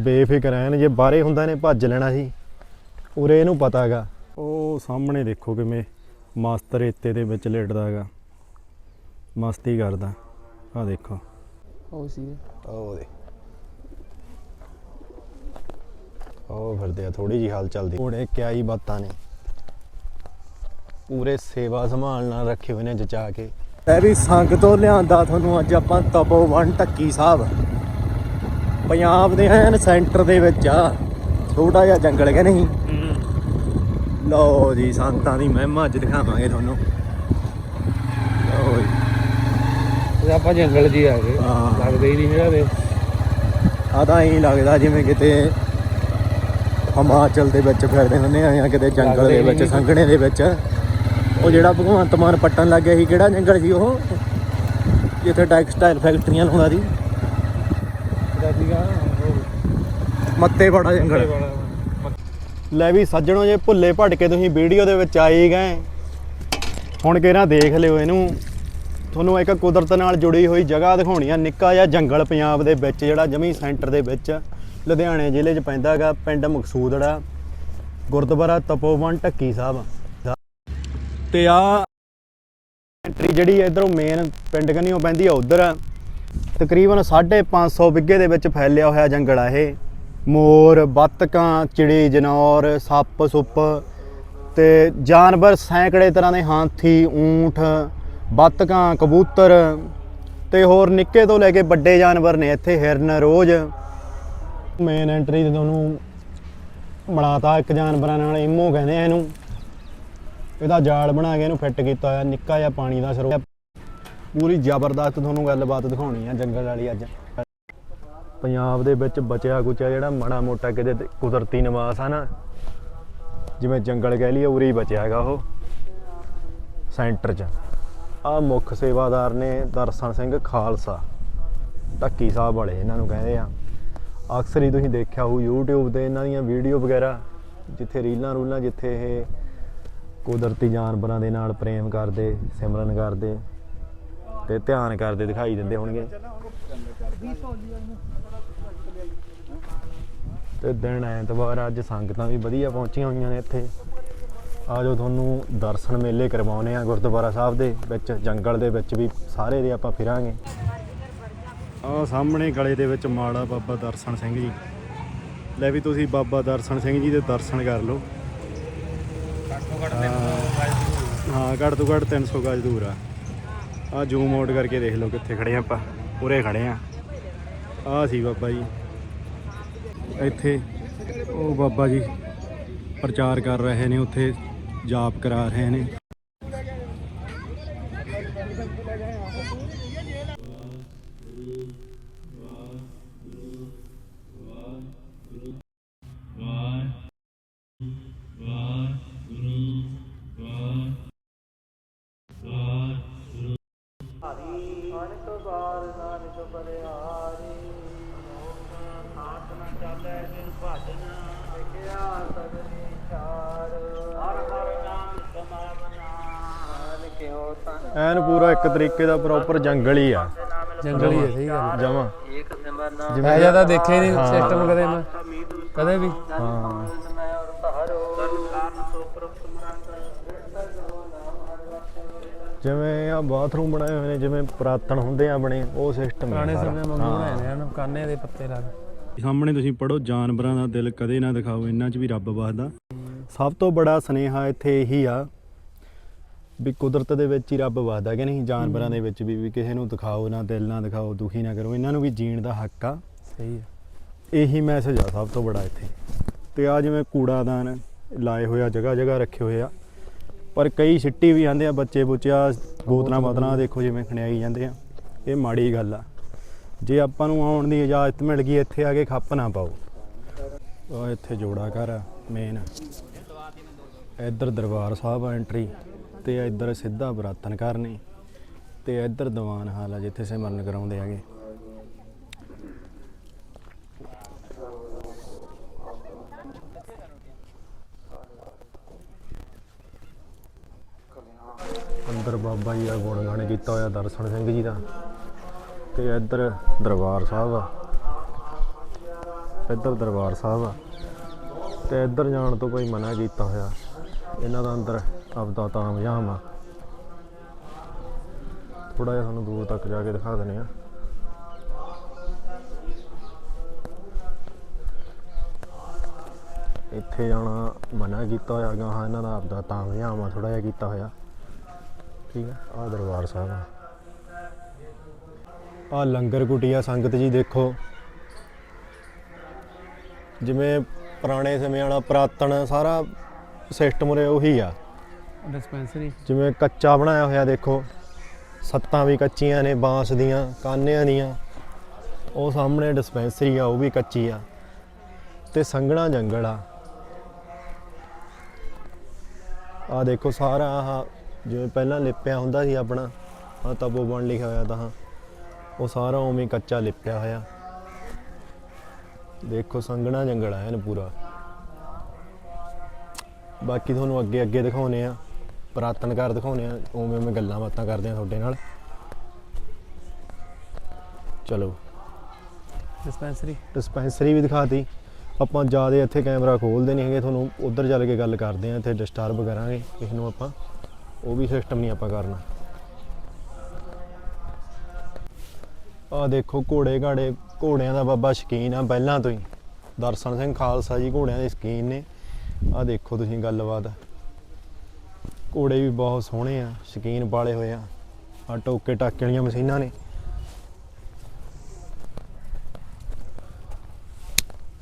ਬੇਫਿਕਰ ਐਨ ਜੇ ਬਾਹਰੇ ਹੁੰਦਾ ਨੇ ਭੱਜ ਲੈਣਾ ਸੀ। ਉਰੇ ਇਹਨੂੰ ਪਤਾ ਹੈਗਾ। ਉਹ ਸਾਹਮਣੇ ਦੇਖੋ ਕਿਵੇਂ ਮਸਤ ਰੇਤੇ ਦੇ ਵਿੱਚ ਲੇਟਦਾ ਹੈਗਾ। ਮਸਤੀ ਕਰਦਾ। ਆ ਦੇਖੋ। ਉਹ ਸੀ। ਉਹ ਦੇ ਉਹ ਫਿਰਦੇ ਆ ਥੋੜੀ ਜੀ ਹਾਲ ਚੱਲਦੀ। ਉਹਨੇ ਕਿਆ ਹੀ ਬਾਤਾਂ ਨੇ। ਪੂਰੇ ਸੇਵਾ ਸੰਭਾਲ ਨਾਲ ਰੱਖੇ ਹੋਏ ਨੇ ਜਚਾ ਕੇ। ਵੀ ਸੰਗ ਤੋਂ ਲਿਆਂਦਾ ਤੁਹਾਨੂੰ ਅੱਜ ਆਪਾਂ ਤਪੋਵਨ ਟੱਕੀ ਸਾਹਿਬ। ਪੰਜਾਬ ਦੇ ਐਨ ਸੈਂਟਰ ਦੇ ਵਿੱਚ ਆ ਛੋਟਾ ਜਿਹਾ ਜੰਗਲ ਕਿ ਨਹੀਂ? ਲਓ ਜੀ ਸੰਤਾਂ ਦੀ ਮਹਿਮਾ ਅੱਜ ਦਿਖਾਵਾਂਗੇ ਤੁਹਾਨੂੰ। ਲਓ ਜੀ। ਆਪਾਂ ਜੰਗਲ ਹੀ ਆ ਗਏ। ਹਾਂ। ਲੱਗਦੇ ਹੀ ਨਹੀਂ ਮੇਰਾ ਦੇ ਆ ਤਾਂ ਐਂ ਲੱਗਦਾ ਜਿਵੇਂ ਕਿਤੇ ਹਿਮਾਚਲ ਦੇ ਵਿੱਚ ਫਿਰਦੇ ਹੁੰਦੇ ਆ ਜਾਂ ਕਿਤੇ ਜੰਗਲ ਦੇ ਹੀ ਵਿੱਚ। ਸੰਘਣੇ ਦੇ ਵਿੱਚ। ਉਹ ਜਿਹੜਾ ਭਗਵੰਤ ਮਾਨ ਪੱਟਣ ਲੱਗ ਗਿਆ ਸੀ ਕਿਹੜਾ ਜੰਗਲ ਸੀ ਉਹ? ਜਿੱਥੇ ਟੈਕਸਟਾਈਲ ਫੈਕਟਰੀਆਂ ਲਾਉਂਦਾ ਸੀ। ਸੀਗਾ ਮੱਤੇ ਬੜਾ ਜੰਗਲ ਲੈ ਵੀ ਸੱਜਣੋ ਜੇ ਭੁੱਲੇ ਭਟਕੇ ਤੁਸੀਂ ਵੀਡੀਓ ਦੇ ਵਿੱਚ ਆਏ ਗਏ। ਹੁਣ ਕਿਹੜਾ ਦੇਖ ਲਿਓ ਇਹਨੂੰ। ਤੁਹਾਨੂੰ ਇੱਕ ਕੁਦਰਤ ਨਾਲ ਜੁੜੀ ਹੋਈ ਜਗ੍ਹਾ ਦਿਖਾਉਣੀ ਆ ਨਿੱਕਾ ਜਿਹਾ ਜੰਗਲ ਪੰਜਾਬ ਦੇ ਵਿੱਚ ਜਿਹੜਾ ਜਮੀ ਸੈਂਟਰ ਦੇ ਵਿੱਚ ਲੁਧਿਆਣੇ ਜ਼ਿਲ੍ਹੇ 'ਚ ਪੈਂਦਾ ਹੈਗਾ ਪਿੰਡ ਮਕਸੂਦੜਾ ਗੁਰਦੁਆਰਾ ਤਪੋਵਨ ਢੱਕੀ ਸਾਹਿਬ। ਤੇ ਆ ਐਂਟਰੀ ਜਿਹੜੀ ਇਧਰੋਂ ਮੇਨ ਪਿੰਡ ਕਨੀਓ ਪੈਂਦੀ ਆ ਉਧਰ ਤਕਰੀਬਨ 550 ਬਿੱਗੇ ਦੇ ਵਿੱਚ ਫੈਲਿਆ ਹੋਇਆ ਜੰਗਲ ਆ ਇਹ। ਮੋਰ, ਬੱਤਕਾਂ, ਚਿੜੀ, ਜਨੌਰ, ਸੱਪ, ਸੁੱਪ ਤੇ ਜਾਨਵਰ ਸੈਂਕੜੇ ਤਰ੍ਹਾਂ ਦੇ ਹਾਥੀ, ਊਂਠ, ਬੱਤਕਾਂ, ਕਬੂਤਰ ਤੇ ਹੋਰ ਨਿੱਕੇ ਤੋਂ ਲੈ ਕੇ ਵੱਡੇ ਜਾਨਵਰ ਨੇ ਇੱਥੇ ਹਿਰਨ ਰੋਜ਼। ਮੇਨ ਐਂਟਰੀ ਤੇ ਤੁਹਾਨੂੰ ਬਣਾਤਾ ਇੱਕ ਜਾਨਵਰਾਂ ਨਾਲ ਇਮੋ ਕਹਿੰਦੇ ਆ ਇਹਨੂੰ। ਇਹਦਾ ਜਾਲ ਬਣਾ ਕੇ ਇਹਨੂੰ ਫਿੱਟ ਕੀਤਾ ਹੋਇਆ, ਨਿੱਕਾ ਜਿਹਾ ਪਾਣੀ ਦਾ ਸਰੋਵਰ ਪੂਰੀ ਜ਼ਬਰਦਸਤ ਤੁਹਾਨੂੰ ਗੱਲਬਾਤ ਦਿਖਾਉਣੀ ਆ ਜੰਗਲ ਵਾਲੀ ਅੱਜ। ਪੰਜਾਬ ਦੇ ਵਿੱਚ ਬਚਿਆ ਕੁਚਿਆ ਜਿਹੜਾ ਮਾੜਾ ਮੋਟਾ ਕਿਤੇ ਕੁਦਰਤੀ ਨਿਵਾਸ ਆ ਨਾ, ਜਿਵੇਂ ਜੰਗਲ ਕਹਿ ਲਈਏ, ਉਰੇ ਹੀ ਬਚਿਆ ਹੈਗਾ ਉਹ। ਸੈਂਟਰ 'ਚ। ਆ ਮੁੱਖ ਸੇਵਾਦਾਰ ਨੇ ਦਰਸ਼ਨ ਸਿੰਘ ਖਾਲਸਾ, ਢੱਕੀ ਸਾਹਿਬ ਵਾਲੇ ਇਹਨਾਂ ਨੂੰ ਕਹਿੰਦੇ ਆ। ਅਕਸਰ ਹੀ ਤੁਸੀਂ ਦੇਖਿਆ ਹੋਊ YouTube ਤੇ ਇਹਨਾਂ ਦੀਆਂ ਵੀਡੀਓ ਵਗੈਰਾ, ਜਿੱਥੇ ਰੀਲਾਂ ਰੂਲਾਂ ਜਿੱਥੇ ਇਹ ਕੁਦਰਤੀ ਜਾਨਵਰਾਂ ਦੇ ਨਾਲ ਪ੍ਰੇਮ ਕਰਦੇ, ਸਿਮਰਨ ਕਰਦੇ। ਤੇ ਧਿਆਨ ਕਰਦੇ ਦਿਖਾਈ ਦਿੰਦੇ ਹੋਣਗੇ। ਤੇ ਦਿਨ ਐਤਵਾਰ ਅੱਜ ਸੰਗਤਾਂ ਵੀ ਵਧੀਆ ਪਹੁੰਚੀਆਂ ਹੋਈਆਂ ਨੇ ਇੱਥੇ। ਆਜੋ ਤੁਹਾਨੂੰ ਦਰਸ਼ਨ ਮੇਲੇ ਕਰਵਾਉਨੇ ਆ ਗੁਰਦੁਆਰਾ ਸਾਹਿਬ ਦੇ ਵਿੱਚ ਜੰਗਲ ਦੇ ਵਿੱਚ ਵੀ ਸਾਰੇ ਦੇ ਆਪਾਂ ਫਿਰਾਂਗੇ। ਆ ਸਾਹਮਣੇ ਗਲੇ ਦੇ ਵਿੱਚ ਮਾੜਾ ਬਾਬਾ ਦਰਸ਼ਨ ਸਿੰਘ ਜੀ। ਲੈ ਵੀ ਤੁਸੀਂ ਬਾਬਾ ਦਰਸ਼ਨ ਸਿੰਘ ਜੀ ਦੇ ਦਰਸ਼ਨ ਕਰ ਲਓ। ਹਾਂ ਘੱਟ ਤੋਂ ਘੱਟ 300 ਗਜ ਦੂਰ ਆ। ਆ ਜ਼ੂਮ ਆਊਟ ਕਰਕੇ ਦੇਖ ਲਓ ਕਿੱਥੇ ਖੜੇ ਆ ਆਪਾਂ, ਉਰੇ ਖੜੇ ਆ ਆ ਸੀ ਬਾਬਾ ਜੀ। ਇੱਥੇ ਉਹ ਬਾਬਾ ਜੀ ਪ੍ਰਚਾਰ ਕਰ ਰਹੇ ਨੇ, ਉੱਥੇ ਜਾਪ ਕਰਾ ਰਹੇ ਨੇ। ਐਨ ਤਰੀਕੇ ਦਾ ਪ੍ਰੋਪਰ ਜੰਗਲ ਹੀ ਆ। ਜੰਗਲ ਹੀ ਹੈ ਸਹੀ ਗੱਲ ਜਮਾ। ਮੈਂ ਜ਼ਿਆਦਾ ਦੇਖਿਆ ਨਹੀਂ ਸਿਸਟਮ ਕਦੇ ਮੈਂ। ਕਦੇ ਵੀ। ਹਾਂ। ਜਿਵੇਂ ਆ ਬਾਥਰੂਮ ਬਣਾਏ ਹੋਏ ਨੇ ਜਿਵੇਂ ਪੁਰਾਤਨ ਹੁੰਦੇ ਆ ਆਪਣੇ ਉਹ ਸਿਸਟਮ ਪੁਰਾਣੇ ਸਮੇਂ ਵਾਂਗੂ ਬਣਾਏ ਨੇ ਹਨ ਕਾਨੇ ਦੇ ਪੱਤੇ ਲਾ ਕੇ। ਸਾਹਮਣੇ ਤੁਸੀਂ ਪੜੋ ਜਾਨਵਰਾਂ ਦਾ ਦਿਲ ਕਦੇ ਨਾ ਦਿਖਾਓ ਇਹਨਾਂ 'ਚ ਵੀ ਰੱਬ ਵਸਦਾ। ਸਭ ਤੋਂ ਬੜਾ ਸਨੇਹਾ ਇੱਥੇ ਇਹੀ ਆ ਵੀ ਕੁਦਰਤ ਦੇ ਵਿੱਚ ਹੀ ਰੱਬ ਵਸਦਾ ਕਿ ਨਹੀਂ? ਜਾਨਵਰਾਂ ਦੇ ਵਿੱਚ ਵੀ ਵੀ ਕਿਸੇ ਨੂੰ ਦਿਖਾਓ ਨਾ ਦਿਲ ਨਾ ਦਿਖਾਓ ਦੁਖੀ ਨਾ ਕਰੋ। ਇਹਨਾਂ ਨੂੰ ਵੀ ਜੀਣ ਦਾ ਹੱਕ ਆ। ਸਹੀ ਹੈ ਇਹੀ ਮੈਸੇਜ ਆ ਸਭ ਤੋਂ ਬੜਾ ਇੱਥੇ। ਤੇ ਆ ਜਿਵੇਂ ਕੂੜਾਦਾਨ ਲਾਏ ਹੋਇਆ ਜਗ੍ਹਾ ਜਗ੍ਹਾ ਰੱਖੇ ਹੋਏ ਆ। ਪਰ ਕਈ ਛਿੱਟੀ ਵੀ ਆਂਦੇ ਆ ਬੱਚੇ ਬੁੱਚਿਆ ਬੋਤਲਾਂ ਬਾਤਲਾਂ ਦੇਖੋ ਜਿਵੇਂ ਖਣਿਆਈ ਜਾਂਦੇ ਆ। ਇਹ ਮਾੜੀ ਗੱਲ ਆ। ਜੇ ਆਪਾਂ ਨੂੰ ਆਉਣ ਦੀ ਇਜਾਜ਼ਤ ਮਿਲ ਗਈ ਇੱਥੇ ਆ ਕੇ ਖੱਪ ਨਾ ਪਾਓ। ਉਹ ਇੱਥੇ ਜੋੜਾ ਘਰ ਆ ਮੇਨ ਇੱਧਰ ਦਰਬਾਰ ਸਾਹਿਬ ਆ ਐਂਟਰੀ ਤੇ ਇੱਧਰ ਸਿੱਧਾ ਬਰਾਤਨ ਕਰਨੀ ਨੇ ਤੇ ਇੱਧਰ ਦੀਵਾਨ ਹਾਲ ਆ ਜਿੱਥੇ ਸਿਮਰਨ ਕਰਾਉਂਦੇ ਹੈਗੇ। ਅੰਦਰ ਬਾਬਾ ਜੀ ਦਾ ਗੁਣਗਾਨ ਕੀਤਾ ਹੋਇਆ ਦਰਸ਼ਨ ਸਿੰਘ ਜੀ ਦਾ ਤੇ ਇੱਧਰ ਦਰਬਾਰ ਸਾਹਿਬ ਆ। ਇੱਧਰ ਦਰਬਾਰ ਸਾਹਿਬ ਆ। ਤੇ ਇੱਧਰ ਜਾਣ ਤੋਂ ਕੋਈ ਮਨਾ ਕੀਤਾ ਹੋਇਆ, ਇਹਨਾਂ ਦਾ ਅੰਦਰ ਆਪਦਾ ਤਾਮਯਾਮ ਆ ਥੋੜਾ ਜਿਹਾ ਤੁਹਾਨੂੰ ਦੂਰ ਤੱਕ ਜਾ ਕੇ ਦਿਖਾ ਦਿੰਦੇ ਆ ਇੱਥੇ ਜਾਣਾ ਮਨਾ ਕੀਤਾ ਹੋਇਆ ਗਾ ਹਾਂ, ਇਹਨਾਂ ਦਾ ਆਪਦਾ ਤਾਮਯਾਮ ਆ ਥੋੜਾ ਜਿਹਾ ਕੀਤਾ ਹੋਇਆ। ਠੀਕ ਆ ਆ ਦਰਬਾਰ ਸਾਹਿਬ ਆ। ਆ ਲੰਗਰ ਕੁਟੀਆ ਸੰਗਤ ਜੀ ਦੇਖੋ। ਜਿਵੇਂ ਪੁਰਾਣੇ ਸਮੇਂ ਵਾਲਾ, ਪੁਰਾਤਨ ਸਾਰਾ ਸਿਸਟਮ ਉਰੇ ਉਹੀ ਆ। ਡਿਸਪੈਂਸਰੀ ਜਿਵੇਂ ਕੱਚਾ ਬਣਾਇਆ ਹੋਇਆ ਦੇਖੋ, ਸੱਤਾਂ ਵੀ ਕੱਚੀਆਂ ਨੇ, ਬਾਂਸ ਦੀਆਂ, ਕਾਨਿਆਂ ਦੀਆਂ। ਉਹ ਸਾਹਮਣੇ ਡਿਸਪੈਂਸਰੀ ਆ, ਉਹ ਵੀ ਕੱਚੀ ਆ। ਤੇ ਸੰਘਣਾ ਜੰਗਲ ਆ। ਆ ਦੇਖੋ ਸਾਰਾ ਆਹ, ਜਿਵੇਂ ਪਹਿਲਾਂ ਲਿਪਿਆ ਹੁੰਦਾ ਸੀ ਆਪਣਾ ਆ ਤਪੋਬਨ ਲਿਖਿਆ ਹੋਇਆ ਤਾਂ ਉਹ ਸਾਰਾ ਉਵੇਂ ਕੱਚਾ ਲਿਪਿਆ ਹੋਇਆ। ਦੇਖੋ ਸੰਘਣਾ ਜੰਗਲ ਆ ਇਹਨ ਪੂਰਾ। ਬਾਕੀ ਤੁਹਾਨੂੰ ਅੱਗੇ ਅੱਗੇ ਦਿਖਾਉਨੇ ਆ। ਪੁਰਾਤਨ ਘਰ ਦਿਖਾਉਨੇ ਆ ਉਵੇਂ ਉਵੇਂ ਗੱਲਾਂ ਬਾਤਾਂ ਕਰਦੇ ਆ ਤੁਹਾਡੇ ਨਾਲ। ਚਲੋ। ਡਿਸਪੈਂਸਰੀ ਡਿਸਪੈਂਸਰੀ ਵੀ ਦਿਖਾਤੀ। ਆਪਾਂ ਜ਼ਿਆਦਾ ਇੱਥੇ ਕੈਮਰਾ ਖੋਲਦੇ ਨਹੀਂ ਹੈਗੇ ਤੁਹਾਨੂੰ ਉਧਰ ਚੱਲ ਕੇ ਗੱਲ ਕਰਦੇ ਆ ਇੱਥੇ ਡਿਸਟਰਬ ਕਰਾਂਗੇ ਕਿਸੇ ਨੂੰ ਆਪਾਂ। ਉਹ ਵੀ ਸਿਸਟਮ ਨਹੀਂ ਆਪਾਂ ਕਰਨਾ। ਆ ਦੇਖੋ ਘੋੜੇ ਘਾੜੇ ਘੋੜਿਆਂ ਦਾ ਬਾਬਾ ਸ਼ਕੀਨ ਆ ਪਹਿਲਾਂ ਤੋਂ ਹੀ। ਦਰਸ਼ਨ ਸਿੰਘ ਖਾਲਸਾ ਜੀ ਘੋੜਿਆਂ ਦੇ ਸ਼ਕੀਨ ਨੇ। ਆ ਦੇਖੋ ਤੁਸੀਂ ਗੱਲਬਾਤ। ਘੋੜੇ ਵੀ ਬਹੁਤ ਸੋਹਣੇ ਆ ਸ਼ਕੀਨ ਪਾਲੇ ਹੋਏ ਆ। ਆ ਟੋਕੇ ਟਾਕੇ ਵਾਲੀਆਂ ਮਸ਼ੀਨਾਂ ਨੇ।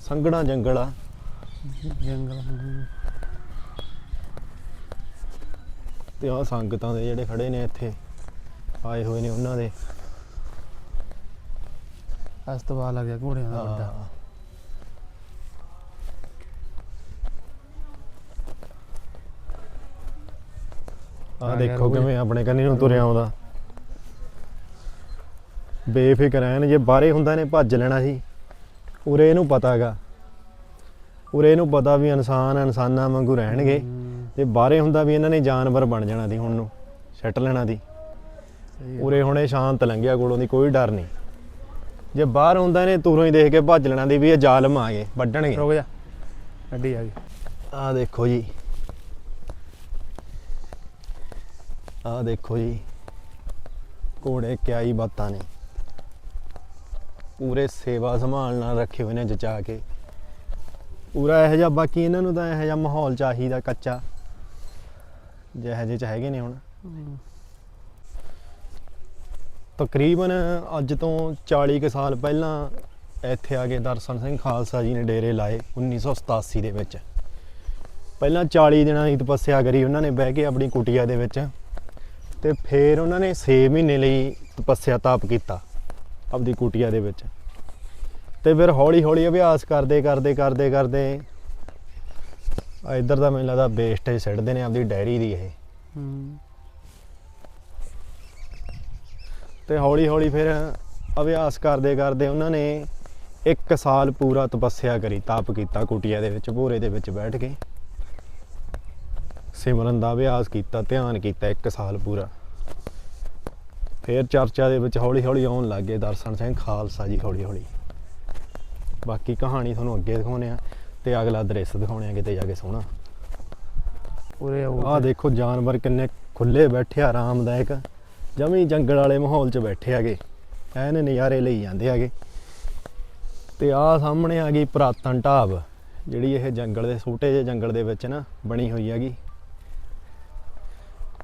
ਸੰਘਣਾ ਜੰਗਲ ਆ। ਜੰਗਲ ਤੇ ਆ ਸੰਗਤਾਂ ਦੇ ਜਿਹੜੇ ਖੜੇ ਨੇ ਇੱਥੇ ਆਏ ਹੋਏ ਨੇ ਉਹਨਾਂ ਦੇ। ਅਸਤਵਾਲ ਆ ਗਿਆ ਘੋੜਿਆਂ ਦਾ ਵੱਡਾ ਆ ਦੇਖੋ। ਕਿਵੇਂ ਆਪਣੇ ਕੰਨੀ ਨੂੰ ਤੁਰਿਆ ਆਉਂਦਾ। ਬੇਫਿਕਰ ਐਨ ਜੇ ਬਾਹਰੇ ਹੁੰਦਾ ਨੇ ਭੱਜ ਲੈਣਾ ਸੀ। ਉਰੇ ਇਹਨੂੰ ਪਤਾਗਾ। ਉਰੇ ਇਹਨੂੰ ਪਤਾ ਵੀ ਇਨਸਾਨ ਇਨਸਾਨਾਂ ਵਾਂਗੂ ਰਹਿਣਗੇ। ਤੇ ਬਾਹਰੇ ਹੁੰਦਾ ਵੀ ਇਹਨਾਂ ਨੇ ਜਾਨਵਰ ਬਣ ਜਾਣਾ ਦੀ ਹੁਣ ਨੂੰ ਸੈੱਟ ਲੈਣਾ ਦੀ। ਉਰੇ ਹੁਣੇ ਸ਼ਾਂਤ ਲੰਘਿਆ ਕੋਲੋਂ ਦੀ ਕੋਈ ਡਰ ਨਹੀਂ। ਜੇ ਬਾਹਰ ਹੁੰਦਾ ਨੇ ਤੁਰੋਂ ਹੀ ਦੇਖ ਕੇ ਭੱਜ ਲੈਣਾ ਦੀ ਵੀ ਇਹ ਜ਼ਾਲਮ ਆ ਗਏ ਵੱਢਣਗੇ। ਰੁਕ ਜਾ। ਗੱਡੀ ਆ ਗਈ। ਆ ਦੇਖੋ ਜੀ। ਆ ਦੇਖੋ ਜੀ। ਘੋੜੇ ਕਿਆਈ ਬਾਤਾਂ ਨੇ। ਪੂਰੇ ਸੇਵਾ ਸੰਭਾਲ ਨਾਲ ਰੱਖੇ ਹੋਏ ਨੇ ਜਚਾ ਕੇ। ਪੂਰਾ ਇਹੋ ਜਿਹਾ ਬਾਕੀ ਇਹਨਾਂ ਨੂੰ ਤਾਂ ਇਹੋ ਜਿਹਾ ਮਾਹੌਲ ਚਾਹੀਦਾ ਕੱਚਾ। ਜਿਹੋ ਜਿਹੇ ਚ ਹੈਗੇ ਨੇ ਹੁਣ। ਤਕਰੀਬਨ ਅੱਜ ਤੋਂ 40 ਕੁ ਸਾਲ ਪਹਿਲਾਂ ਇੱਥੇ ਆ ਕੇ ਦਰਸ਼ਨ ਸਿੰਘ ਖਾਲਸਾ ਜੀ ਨੇ ਡੇਰੇ ਲਾਏ 1987 ਦੇ ਵਿੱਚ। ਪਹਿਲਾਂ 40 ਦਿਨਾਂ ਦੀ ਤਪੱਸਿਆ ਕਰੀ ਉਹਨਾਂ ਨੇ ਬਹਿ ਕੇ ਆਪਣੀ ਕੁਟੀਆ ਦੇ ਵਿੱਚ। ਤੇ ਫਿਰ ਉਹਨਾਂ ਨੇ 6 ਮਹੀਨੇ ਲਈ ਤਪੱਸਿਆ ਤਾਪ ਕੀਤਾ ਆਪਦੀ ਕੁਟੀਆ ਦੇ ਵਿੱਚ। ਤੇ ਫਿਰ ਹੌਲੀ ਹੌਲੀ ਅਭਿਆਸ ਕਰਦੇ ਕਰਦੇ ਕਰਦੇ ਕਰਦੇ ਆ ਇੱਧਰ ਦਾ ਮੈਨੂੰ ਲੱਗਦਾ ਵੇਸਟੇਜ ਸਿੱਟਦੇ ਨੇ ਆਪਦੀ ਡੈਰੀ ਦੀ ਇਹ। ਹਮ, ਤੇ ਹੌਲੀ ਹੌਲੀ ਫਿਰ ਅਭਿਆਸ ਕਰਦੇ ਕਰਦੇ ਉਹਨਾਂ ਨੇ ਇੱਕ ਸਾਲ ਪੂਰਾ ਤਪੱਸਿਆ ਕਰੀ ਤਾਪ ਕੀਤਾ ਕੁਟੀਆ ਦੇ ਵਿੱਚ ਭੋਰੇ ਦੇ ਵਿੱਚ ਬੈਠ ਕੇ। ਸਿਮਰਨ ਦਾ ਅਭਿਆਸ ਕੀਤਾ ਧਿਆਨ ਕੀਤਾ ਇੱਕ ਸਾਲ ਪੂਰਾ। ਫਿਰ ਚਰਚਾ ਦੇ ਵਿੱਚ ਹੌਲੀ ਹੌਲੀ ਆਉਣ ਲੱਗ ਗਏ ਦਰਸ਼ਨ ਸਿੰਘ ਖਾਲਸਾ ਜੀ ਹੌਲੀ ਹੌਲੀ। ਬਾਕੀ ਕਹਾਣੀ ਤੁਹਾਨੂੰ ਅੱਗੇ ਦਿਖਾਉਣੇ ਆ ਤੇ ਅਗਲਾ ਦ੍ਰਿਸ਼ ਦਿਖਾਉਣੇ ਆ ਕਿਤੇ ਜਾ ਕੇ ਸੋਹਣਾ। ਉਰੇ ਆਹ ਦੇਖੋ ਜਾਨਵਰ ਕਿੰਨੇ ਖੁੱਲੇ ਬੈਠੇ ਆ ਆਰਾਮਦਾਇਕ। ਜਮੀ ਜੰਗਲ ਵਾਲੇ ਮਾਹੌਲ 'ਚ ਬੈਠੇ ਹੈਗੇ। ਐਨ ਨਜ਼ਾਰੇ ਲਈ ਜਾਂਦੇ ਹੈਗੇ। ਤੇ ਆਹ ਸਾਹਮਣੇ ਆ ਗਈ ਪੁਰਾਤਨ ਢਾਬ ਜਿਹੜੀ ਇਹ ਜੰਗਲ ਦੇ ਛੋਟੇ ਜਿਹੇ ਜੰਗਲ ਦੇ ਵਿੱਚ ਨਾ ਬਣੀ ਹੋਈ ਹੈਗੀ।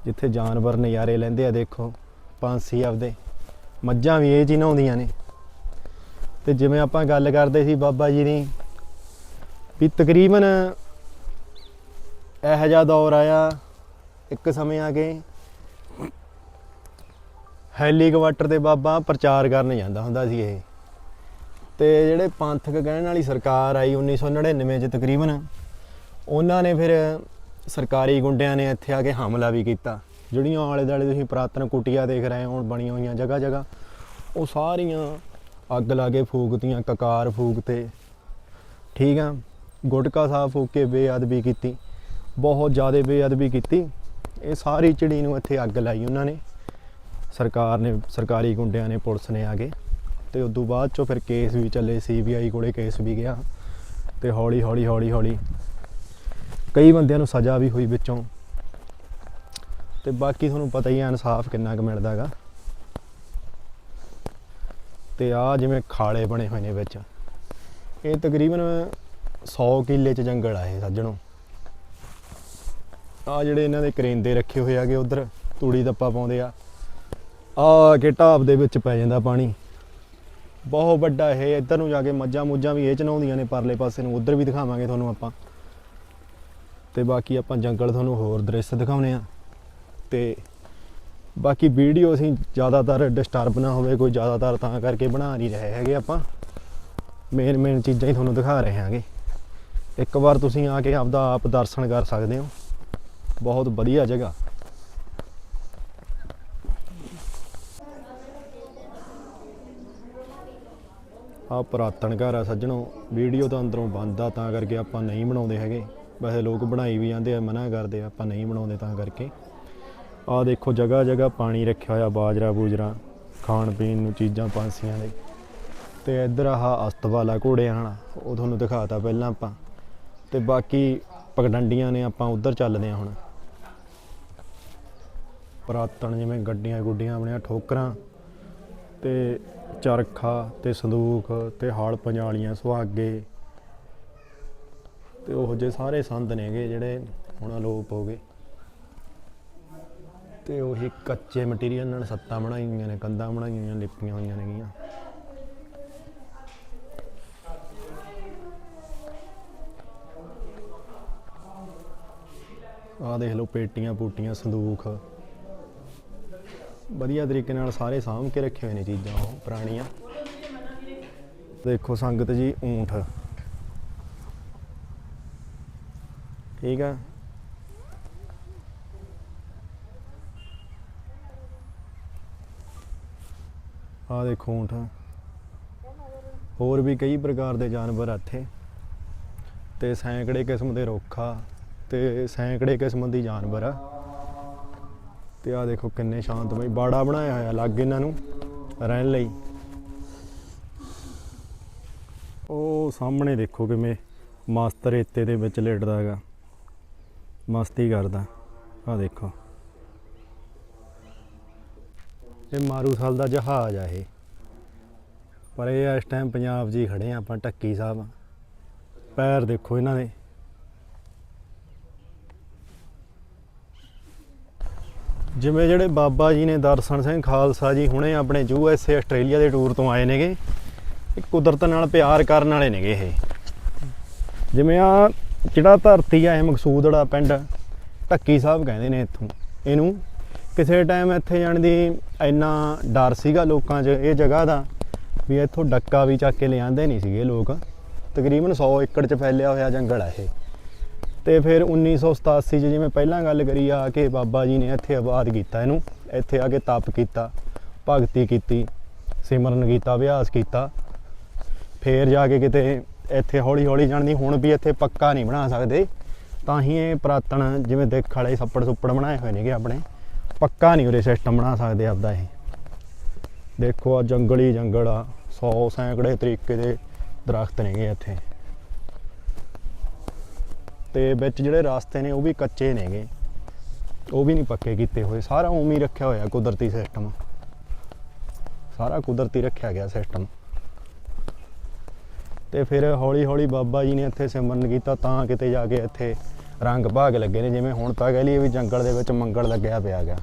ਜਿੱਥੇ ਜਾਨਵਰ ਨਜ਼ਾਰੇ ਲੈਂਦੇ ਆ ਦੇਖੋ। ਪੰਛੀ ਆਪਦੇ। ਮੱਝਾਂ ਵੀ ਇਹ 'ਚ ਹੀ ਨਹਾਉਂਦੀਆਂ ਨੇ। ਤੇ ਜਿਵੇਂ ਆਪਾਂ ਗੱਲ ਕਰਦੇ ਸੀ ਬਾਬਾ ਜੀ ਦੀ, ਵੀ ਤਕਰੀਬਨ ਇਹੋ ਜਿਹਾ ਦੌਰ ਆਇਆ ਇੱਕ ਸਮੇਂ ਆ ਕੇ, ਹੈਲੀਕਾਪਟਰ ਤੇ ਬਾਬਾ ਪ੍ਰਚਾਰ ਕਰਨ ਜਾਂਦਾ ਹੁੰਦਾ ਸੀ ਇਹ। ਤੇ ਜਿਹੜੇ ਪੰਥਕ ਕਹਿਣ ਵਾਲੀ ਸਰਕਾਰ ਆਈ 1999 ਚ ਤਕਰੀਬਨ, ਉਹਨਾਂ ਨੇ ਫਿਰ ਸਰਕਾਰੀ ਗੁੰਡਿਆਂ ਨੇ ਇੱਥੇ ਆ ਕੇ ਹਮਲਾ ਵੀ ਕੀਤਾ। ਜਿਹੜੀਆਂ ਆਲੇ ਦਾਲੇ ਤੁਸੀਂ ਪੁਰਾਤਨ ਕੁਟੀਆਂ ਦੇਖ ਰਹੇ ਹੋ ਬਣੀਆਂ ਹੋਈਆਂ ਜਗ੍ਹਾ ਜਗ੍ਹਾ, ਉਹ ਸਾਰੀਆਂ ਅੱਗ ਲਾ ਕੇ ਫੂਕਤੀਆਂ, ਕਕਾਰ ਫੂਕਤੇ। ਠੀਕ ਆ, ਗੁਟਕਾ ਸਾਹਿਬ ਫੂਕ ਕੇ ਬੇਅਦਬੀ ਕੀਤੀ, ਬਹੁਤ ਜ਼ਿਆਦਾ ਬੇਅਦਬੀ ਕੀਤੀ। ਇਹ ਸਾਰੀ ਚਿੜੀ ਨੂੰ ਇੱਥੇ ਅੱਗ ਲਾਈ ਉਹਨਾਂ ਨੇ। ਸਰਕਾਰ ਨੇ, ਸਰਕਾਰੀ ਗੁੰਡਿਆਂ ਨੇ, ਪੁਲਿਸ ਨੇ ਆ ਕੇ। ਤੇ ਤੋਂ ਬਾਅਦ ਚੋਂ ਫਿਰ ਕੇਸ ਵੀ ਚੱਲੇ ਸੀਬੀਆਈ ਕੋਲੇ ਕੇਸ ਵੀ ਗਿਆ। ਤੇ ਹੌਲੀ ਹੌਲੀ ਹੌਲੀ ਹੌਲੀ ਕਈ ਬੰਦਿਆਂ ਨੂੰ ਸਜ਼ਾ ਵੀ ਹੋਈ ਵਿੱਚੋਂ। ਤੇ ਬਾਕੀ ਤੁਹਾਨੂੰ ਪਤਾ ਹੀ ਆ ਇਨਸਾਫ ਕਿੰਨਾ ਕੁ ਮਿਲਦਾਗਾ ਤੇ ਆ ਜਿਵੇਂ ਖਾਲੇ ਬਣੇ ਹੋਏ ਨੇ ਵਿੱਚ। ਇਹ ਤਕਰੀਬਨ 100 ਕਿੱਲੇ ਚ ਜੰਗਲ ਆ ਇਹ ਸੱਜਣੋ। ਆ ਜਿਹੜੇ ਇਹਨਾਂ ਦੇ ਕਰੇਂਦੇ ਰੱਖੇ ਹੋਏ ਆਗੇ ਉਧਰ, ਤੂੜੀ ਦੱਪਾ ਪਾਉਂਦੇ ਆ। ਆ ਕੇ ਢਾਬ ਦੇ ਵਿੱਚ ਪੈ ਜਾਂਦਾ ਪਾਣੀ। ਬਹੁਤ ਵੱਡਾ ਇਹ, ਇੱਧਰ ਨੂੰ ਜਾ ਕੇ ਮੱਝਾਂ ਮੁੱਝਾਂ ਵੀ ਇਹ ਚ ਨੇ ਪਰਲੇ ਪਾਸੇ ਨੂੰ, ਉਧਰ ਵੀ ਦਿਖਾਵਾਂਗੇ ਤੁਹਾਨੂੰ ਆਪਾਂ। ਤੇ ਬਾਕੀ ਆਪਾਂ ਜੰਗਲ ਤੁਹਾਨੂੰ ਹੋਰ ਦ੍ਰਿਸ਼ ਦਿਖਾਉਨੇ ਆ। ਤੇ ਬਾਕੀ ਵੀਡੀਓ ਅਸੀਂ ਜ਼ਿਆਦਾਤਰ ਡਿਸਟਰਬ ਨਾ ਹੋਵੇ, ਕੋਈ ਜ਼ਿਆਦਾਤਰ ਤਾਂ ਕਰਕੇ ਬਣਾ ਨਹੀਂ ਰਹੇ ਹੈਗੇ ਆਪਾਂ। ਮੇਨ ਮੇਨ ਚੀਜ਼ਾਂ ਹੀ ਤੁਹਾਨੂੰ ਦਿਖਾ ਰਹੇ ਹਾਂਗੇ। ਇੱਕ ਵਾਰ ਤੁਸੀਂ ਆ ਕੇ ਆਪਦਾ ਆਪ ਦਰਸ਼ਨ ਕਰ ਸਕਦੇ ਹੋ। ਬਹੁਤ ਵਧੀਆ ਜਗ੍ਹਾ। ਆ ਪੁਰਾਤਨ ਘਰ ਆ ਸੱਜਣੋ। ਵੀਡੀਓ ਤਾਂ ਅੰਦਰੋਂ ਬੰਦ ਆ, ਤਾਂ ਕਰਕੇ ਆਪਾਂ ਨਹੀਂ ਬਣਾਉਂਦੇ ਹੈਗੇ। ਵੈਸੇ ਲੋਕ ਬਣਾਈ ਵੀ ਜਾਂਦੇ ਆ, ਮਨਾ ਕਰਦੇ ਆ, ਆਪਾਂ ਨਹੀਂ ਬਣਾਉਂਦੇ ਤਾਂ ਕਰਕੇ। ਆ ਦੇਖੋ ਜਗ੍ਹਾ ਜਗ੍ਹਾ ਪਾਣੀ ਰੱਖਿਆ ਹੋਇਆ ਬਾਜਰਾ ਬੂਜਰਾ, ਖਾਣ ਪੀਣ ਨੂੰ ਚੀਜ਼ਾਂ ਪੰਛੀਆਂ ਦੇ। ਤੇ ਇੱਧਰ ਆਹ ਅਸਤਵਾਲਾ ਘੋੜਿਆਂ ਵਾਲਾ ਉਹ ਤੁਹਾਨੂੰ ਦਿਖਾਤਾ ਪਹਿਲਾਂ ਆਪਾਂ। ਤੇ ਬਾਕੀ ਪਗਡੰਡੀਆਂ ਨੇ ਆਪਾਂ ਉੱਧਰ ਚੱਲਦੇ ਆ ਹੁਣ। ਪੁਰਾਤਨ ਜਿਵੇਂ ਗੱਡੀਆਂ ਗੁੱਡੀਆਂ ਆਪਣੀਆਂ ਠੋਕਰਾਂ ਤੇ ਚਰਖਾ ਤੇ ਸੰਦੂਕ ਤੇ ਹਾਲ ਪੰਜਾਲੀਆਂ, ਸੁਹਾਗੇ। ਤੇ ਉਹ ਜੇ ਸਾਰੇ ਸੰਦ ਨੇਗੇ ਜਿਹੜੇ ਹੁਣ ਅਲੋਪ ਹੋ ਗਏ। ਤੇ ਉਹੀ ਕੱਚੇ ਮਟੀਰੀਅਲ ਨਾਲ ਸੱਤਾਂ ਬਣਾਈਆਂ ਹੋਈਆਂ ਨੇ, ਕੰਧਾਂ ਬਣਾਈਆਂ ਹੋਈਆਂ ਲਿਪੀਆਂ ਹੋਈਆਂ ਨੇਗੀਆਂ। ਆਹ ਦੇਖ ਲਓ ਪੇਟੀਆਂ, ਪੂਟੀਆਂ, ਸੰਦੂਖ। ਵਧੀਆ ਤਰੀਕੇ ਨਾਲ ਸਾਰੇ ਸਾਂਭ ਕੇ ਰੱਖੇ ਹੋਏ ਨੇ ਚੀਜ਼ਾਂ ਉਹ ਪੁਰਾਣੀਆਂ। ਦੇਖੋ ਸੰਗਤ ਜੀ, ਊਂਠ। ਠੀਕ ਆ? ਆ ਦੇਖੋ ਊਂਠ ਹੋਰ ਵੀ ਕਈ ਪ੍ਰਕਾਰ ਦੇ ਜਾਨਵਰ ਆ ਇੱਥੇ। ਤੇ ਸੈਂਕੜੇ ਕਿਸਮ ਦੇ ਰੁੱਖ ਆ ਤੇ ਸੈਂਕੜੇ ਕਿਸਮ ਦੀ ਜਾਨਵਰ ਆ। ਤੇ ਆ ਦੇਖੋ ਕਿੰਨੇ ਸ਼ਾਂਤਮਈ, ਬਾੜਾ ਬਣਾਇਆ ਹੋਇਆ ਲੱਗ ਇਹਨਾਂ ਨੂੰ ਰਹਿਣ ਲਈ। ਉਹ ਸਾਹਮਣੇ ਦੇਖੋ ਕਿਵੇਂ ਮਸਤ ਰੇਤੇ ਦੇ ਵਿੱਚ ਲੇਟਦਾ ਹੈਗਾ। ਮਸਤੀ ਕਰਦਾ। ਆ ਦੇਖੋ। ਇਹ ਮਾਰੂਥਲ ਦਾ ਜਹਾਜ਼ ਆ ਇਹ। ਪਰ ਇਹ ਇਸ ਟਾਈਮ ਪੰਜਾਬ 'ਚ ਹੀ ਖੜੇ ਆ, ਆਪਾਂ ਟੱਕੀ ਸਾਹਿਬ ਪੈਰ ਦੇਖੋ ਇਹਨਾਂ ਦੇ। ਜਿਵੇਂ ਜਿਹੜੇ ਬਾਬਾ ਜੀ ਨੇ ਦਰਸ਼ਨ ਸਿੰਘ ਖਾਲਸਾ ਜੀ ਹੁਣੇ ਆਪਣੇ ਯੂ ਐਸ ਏ ਆਸਟ੍ਰੇਲੀਆ ਦੇ ਟੂਰ ਤੋਂ ਆਏ ਨੇਗੇ, ਇਹ ਕੁਦਰਤ ਨਾਲ ਪਿਆਰ ਕਰਨ ਵਾਲੇ ਨੇਗੇ ਇਹ। ਜਿਵੇਂ ਆ ਜਿਹੜਾ ਧਰਤੀ ਆ, ਇਹ ਮਕਸੂਦੜਾ ਪਿੰਡ, ਢੱਕੀ ਸਾਹਿਬ ਕਹਿੰਦੇ ਨੇ ਇੱਥੋਂ। ਇਹਨੂੰ ਕਿਸੇ ਟਾਈਮ ਇੱਥੇ ਜਾਣ ਦੀ ਇੰਨਾ ਡਰ ਸੀਗਾ ਲੋਕਾਂ 'ਚ ਇਹ ਜਗ੍ਹਾ ਦਾ ਵੀ ਇੱਥੋਂ ਡੱਕਾ ਵੀ ਚੱਕ ਕੇ ਲਿਆਂਦੇ ਨਹੀਂ ਸੀਗੇ ਲੋਕ। ਤਕਰੀਬਨ 100 ਏਕੜ 'ਚ ਫੈਲਿਆ ਹੋਇਆ ਜੰਗਲ ਆ ਇਹ। ਤੇ ਫਿਰ 1987 'ਚ ਜਿਵੇਂ ਪਹਿਲਾਂ ਗੱਲ ਕਰੀ ਆ ਕਿ ਬਾਬਾ ਜੀ ਨੇ ਇੱਥੇ ਆਬਾਦ ਕੀਤਾ ਇਹਨੂੰ, ਇੱਥੇ ਆ ਕੇ ਤਪ ਕੀਤਾ, ਭਗਤੀ ਕੀਤੀ, ਸਿਮਰਨ ਕੀਤਾ, ਅਭਿਆਸ ਕੀਤਾ। ਫੇਰ ਜਾ ਕੇ ਕਿਤੇ ਇੱਥੇ ਹੌਲੀ ਹੌਲੀ ਜਾਣਦੀ ਹੁਣ ਵੀ ਇੱਥੇ ਪੱਕਾ ਨਹੀਂ ਬਣਾ ਸਕਦੇ। ਤਾਂ ਹੀ ਇਹ ਪੁਰਾਤਨ ਜਿਵੇਂ ਦੇਖ ਵਾਲੇ ਛੱਪੜ ਸੁੱਪੜ ਬਣਾਏ ਹੋਏ ਨੇਗੇ ਆਪਣੇ। ਪੱਕਾ ਨਹੀਂ ਉਰੇ ਸਿਸਟਮ ਬਣਾ ਸਕਦੇ ਆਪਦਾ ਇਹ। ਦੇਖੋ ਆ ਜੰਗਲੀ ਜੰਗਲ ਆ 100 ਸੈਂਕੜੇ ਤਰੀਕੇ ਦੇ ਦਰਖਤ ਨੇਗੇ ਇੱਥੇ। ਤੇ ਵਿੱਚ ਜਿਹੜੇ ਰਸਤੇ ਨੇ ਉਹ ਵੀ ਕੱਚੇ ਨੇਗੇ। ਉਹ ਵੀ ਨਹੀਂ ਪੱਕੇ ਕੀਤੇ ਹੋਏ। ਸਾਰਾ ਉਵੇਂ ਹੀ ਰੱਖਿਆ ਹੋਇਆ ਕੁਦਰਤੀ ਸਿਸਟਮ ਸਾਰਾ ਕੁਦਰਤੀ ਰੱਖਿਆ ਗਿਆ ਸਿਸਟਮ ਤੇ ਫਿਰ ਹੌਲੀ ਹੌਲੀ ਬਾਬਾ ਜੀ ਨੇ ਇੱਥੇ ਸਿਮਰਨ ਕੀਤਾ ਤਾਂ ਕਿਤੇ ਜਾ ਕੇ ਇੱਥੇ ਰੰਗ ਭਾਗ ਲੱਗੇ ਨੇ ਜਿਵੇਂ ਹੁਣ ਤਾਂ ਕਹਿ ਲਈਏ ਵੀ ਜੰਗਲ ਦੇ ਵਿੱਚ ਮੰਗਲ ਲੱਗਿਆ ਪਿਆ ਗਿਆ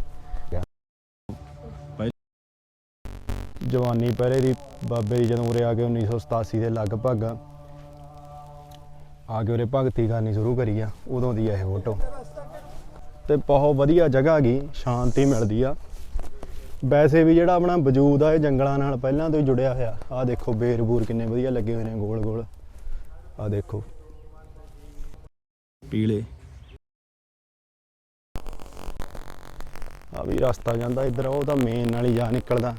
ਜਵਾਨੀ ਪਹਿਰੇ ਦੀ ਬਾਬੇ ਜਦੋਂ ਉਰੇ ਆ ਕੇ 1987 ਦੇ ਲਗਭਗ ਆ ਕੇ ਉਰੇ ਭਗਤੀ ਕਰਨੀ ਸ਼ੁਰੂ ਕਰੀ ਆ ਉਦੋਂ ਦੀ ਇਹ ਫੋਟੋ ਤੇ ਬਹੁਤ ਵਧੀਆ ਜਗ੍ਹਾ ਗਈ ਸ਼ਾਂਤੀ ਮਿਲਦੀ ਆ। ਵੈਸੇ ਵੀ ਜਿਹੜਾ ਆਪਣਾ ਵਜੂਦ ਆ ਇਹ ਜੰਗਲਾਂ ਨਾਲ ਪਹਿਲਾਂ ਤੋਂ ਹੀ ਜੁੜਿਆ ਹੋਇਆ। ਆ ਦੇਖੋ ਬੇਰ ਬੂਰ ਕਿੰਨੇ ਵਧੀਆ ਲੱਗੇ ਹੋਏ ਨੇ ਗੋਲ ਗੋਲ ਆ ਦੇਖੋ। ਪੀਲੇ। ਆ ਵੀ ਰਸਤਾ ਜਾਂਦਾ ਇੱਧਰ, ਉਹ ਤਾਂ ਮੇਨ ਨਾਲ ਹੀ ਜਾ ਨਿਕਲਦਾ।